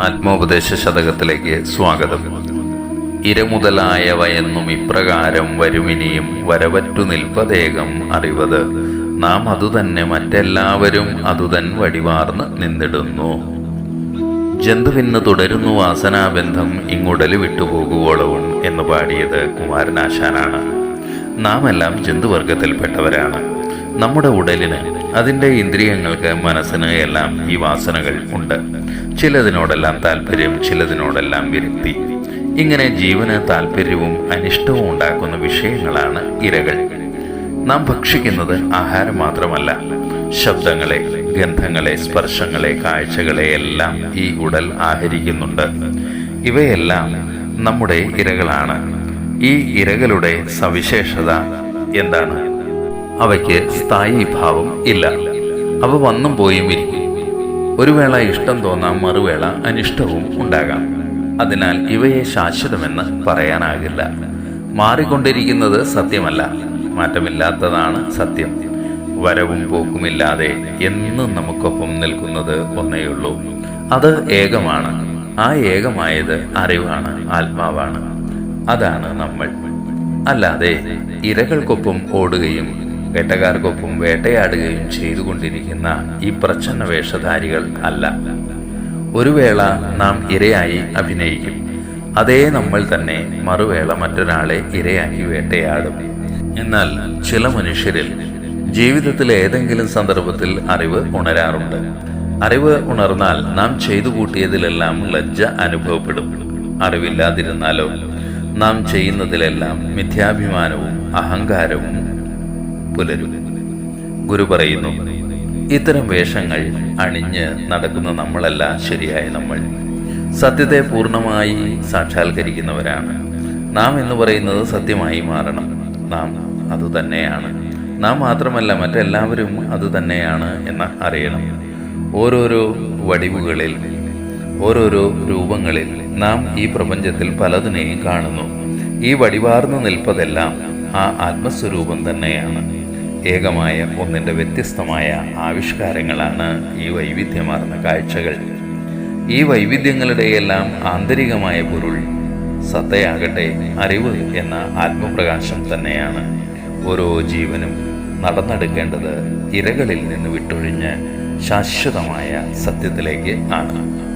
ആത്മോപദേശ ശതകത്തിലേക്ക് സ്വാഗതം. ഇരമുതലായവയെന്നും ഇപ്രകാരം വരുമിനിയും വരവറ്റു നിൽപ്പതേകം അറിവത്. നാം അതുതന്നെ മറ്റെല്ലാവരും അതുതൻ വടിവാർന്ന് നിന്നിടുന്നു. ജന്തുവിന്ന് തുടരുന്നു വാസനാബന്ധം ഇങ്ങുടൽ വിട്ടുപോകുവോളവും എന്ന് പാടിയത് കുമാരനാശാനാണ്. നാം എല്ലാം ജന്തുവർഗത്തിൽപ്പെട്ടവരാണ്. നമ്മുടെ ഉടലിന് അതിന്റെ ഇന്ദ്രിയങ്ങൾക്ക് മനസ്സിന് എല്ലാം ഈ വാസനകൾ ഉണ്ട്. ചിലതിനോടെല്ലാം താല്പര്യം ചിലതിനോടെല്ലാം വിരക്തി. ഇങ്ങനെ ജീവന് താല്പര്യവും അനിഷ്ടവും ഉണ്ടാക്കുന്ന വിഷയങ്ങളാണ് ഇരകൾ. നാം ഭക്ഷിക്കുന്നത് ആഹാരം മാത്രമല്ല. ശബ്ദങ്ങളെ ഗന്ധങ്ങളെ സ്പർശങ്ങളെ കാഴ്ചകളെ എല്ലാം ഈ ഉടൽ ആഹരിക്കുന്നുണ്ട്. ഇവയെല്ലാം നമ്മുടെ ഇരകളാണ്. ഈ ഇരകളുടെ സവിശേഷത എന്താണ്? അവയ്ക്ക് സ്ഥായി ഭാവം ഇല്ല. അവ വന്നും പോയും ഇരിക്കും. ഒരു വേള ഇഷ്ടം തോന്നാം മറുവേള അനിഷ്ടവും ഉണ്ടാകാം. അതിനാൽ ഇവയെ ശാശ്വതമെന്ന് പറയാനാകില്ല. മാറിക്കൊണ്ടിരിക്കുന്നത് സത്യമല്ല. മാറ്റമില്ലാത്തതാണ് സത്യം. വരവും പോക്കുമില്ലാതെ എന്നും നമുക്കൊപ്പം നിൽക്കുന്നത് ഒന്നേയുള്ളൂ അത് ഏകമാണ്. ആ ഏകമായത് അറിവാണ് ആത്മാവാണ്. അതാണ് നമ്മൾ. അല്ലാതെ ഇരകൾക്കൊപ്പം ഓടുകയും വേട്ടക്കാർക്കൊപ്പം വേട്ടയാടുകയും ചെയ്തുകൊണ്ടിരിക്കുന്ന ഈ പ്രച്ഛന്ന വേഷധാരികൾ അല്ല. ഒരു വേള നാം ഇരയായി അഭിനയിക്കും. അതേ നമ്മൾ തന്നെ മറുവേള മറ്റൊരാളെ ഇരയാക്കി വേട്ടയാടും. എന്നാൽ ചില മനുഷ്യരിൽ ജീവിതത്തിലെ ഏതെങ്കിലും സന്ദർഭത്തിൽ അറിവ് ഉണരാറുണ്ട്. അറിവ് ഉണർന്നാൽ നാം ചെയ്തു കൂട്ടിയതിലെല്ലാം ലജ്ജ അനുഭവപ്പെടും. അറിവില്ലാതിരുന്നാലോ? നാം ചെയ്യുന്നതിലെല്ലാം മിഥ്യാഭിമാനവും അഹങ്കാരവും പുലരും. ഗുരു പറയുന്നു ഇത്തരം വേഷങ്ങൾ അണിഞ്ഞ് നടക്കുന്ന നമ്മളല്ല ശരിയായ നമ്മൾ. സത്യത്തെ പൂർണമായി സാക്ഷാത്കരിക്കുന്നവരാണ്. നാം എന്ന് പറയുന്നത് സത്യമായി മാറണം. നാം അതുതന്നെയാണ് നാം മാത്രമല്ല മറ്റെല്ലാവരും അതുതന്നെയാണ് എന്ന് അറിയണം. ഓരോരോ വടിവുകളിൽ ഓരോരോ രൂപങ്ങളിൽ നാം ഈ പ്രപഞ്ചത്തിൽ പലതിനെയും കാണുന്നു. ഈ വടിവാർന്നു നിൽപ്പതെല്ലാം ആ ആത്മസ്വരൂപം തന്നെയാണ്. ഏകമായ ഒന്നിന്റെ വ്യത്യസ്തമായ ആവിഷ്കാരങ്ങളാണ് ഈ വൈവിധ്യമാർന്ന കാഴ്ചകൾ. ഈ വൈവിധ്യങ്ങളുടെയെല്ലാം ആന്തരികമായ പൊരുൾ സത്തയാകട്ടെ അറിവ് എന്ന ആത്മപ്രകാശം തന്നെയാണ്. ഓരോ ജീവനും നടന്നെടുക്കേണ്ടത് ഇരകളിൽ നിന്ന് വിട്ടൊഴിഞ്ഞ് ശാശ്വതമായ സത്യത്തിലേക്ക് ആണ്.